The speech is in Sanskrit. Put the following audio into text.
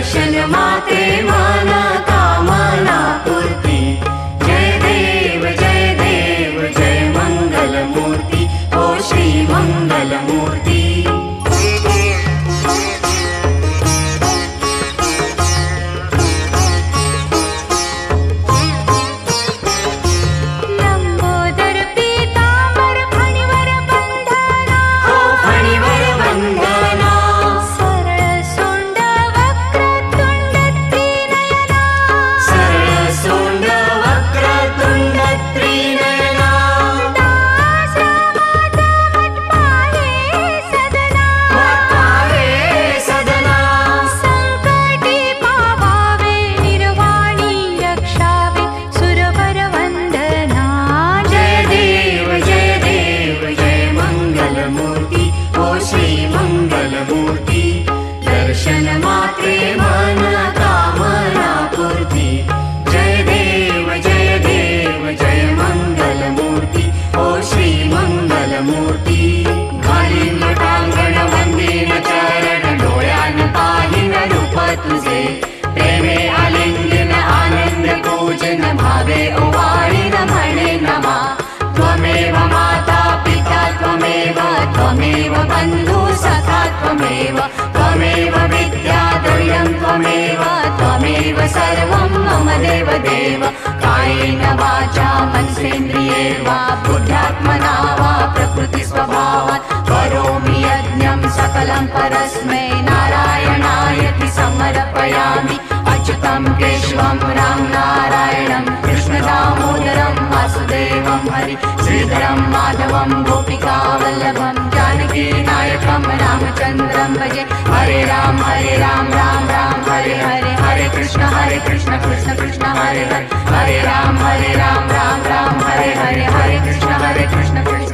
दर्शन माते माना ेव विद्याद्वयं त्वमेव त्वमेव सर्वं मम देवदेव। कायेन वाचा मनसेन्द्रिये वा बुद्ध्यात्मना वा प्रकृतिस्वभावात्। करोमि यज्ञं सकलं परस्मै नारायणायति समर्पयामि। अच्युतं केशवं राम नारायणं कृष्णदामोदरं वासुदेवं हरि श्रीधरं माधवं गोपिकावल्लभम्। पुरुषोत्तम रामचन्द्रं भजे हरे राम हरे राम राम राम, हरे हरे। हरे कृष्ण हरे कृष्ण कृष्ण कृष्ण, हरे हरे। हरे राम हरे राम राम राम, हरे हरे। हरे कृष्ण हरे कृष्ण कृष्ण।